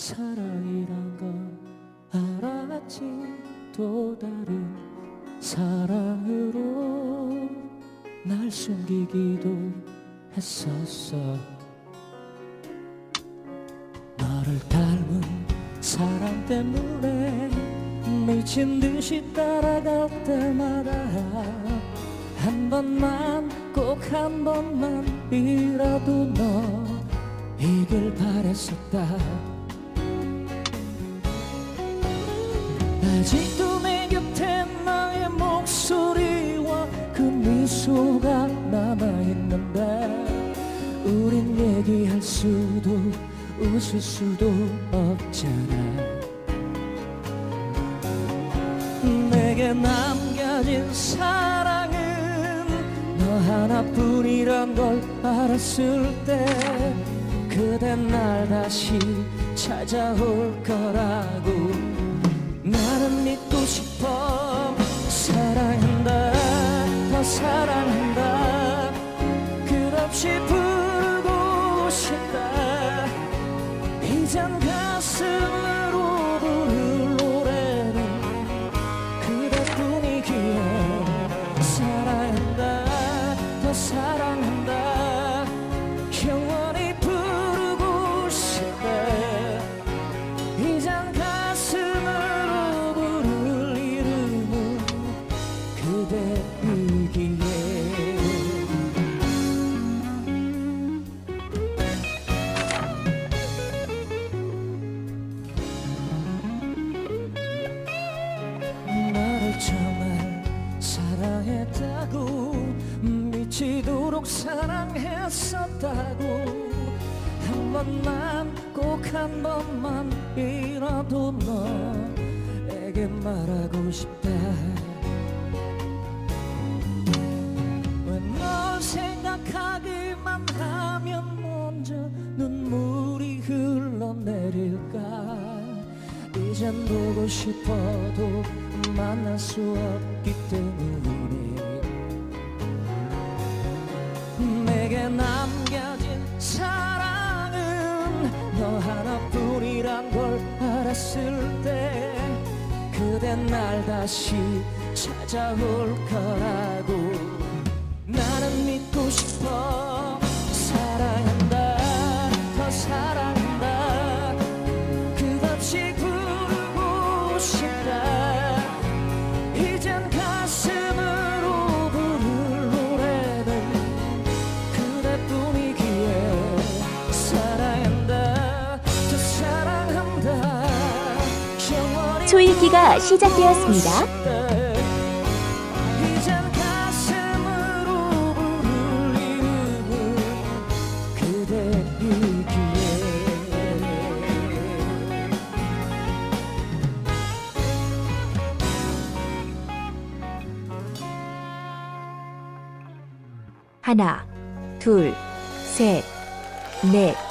사랑이란 걸 알았지. 또 다른 사랑으로 날 숨기기도 했었어. 너를 닮은 사랑 때문에 미친 듯이 따라갈 때마다 한 번만 꼭 한 번만이라도 너 이길 바랬었다 아직도 내 곁에 너의 목소리와 그 미소가 남아있는데 우린 얘기할 수도 웃을 수도 없잖아. 내게 남겨진 사랑은 너 하나뿐이란 걸 알았을 때 그대 날 다시 찾아올 거라고 나는 믿고 싶어. 사랑한다 더 사랑한다. 끝없이 부르고 싶다. 이젠 가슴으 그대이기에. 나를 정말 사랑했다고 미치도록 사랑했었다고. 한 번만 꼭 한 번만이라도 너에게 말하고 싶다 내릴까? 이젠 보고 싶어도 만날 수 없기 때문에 내게 남겨진 사랑은 너 하나뿐이란 걸 알았을 때 그대 날 다시 찾아올 거라고. 나는 믿고 싶어. 사랑 초읽기가 시작되었습니다. 하나, 둘, 셋, 넷,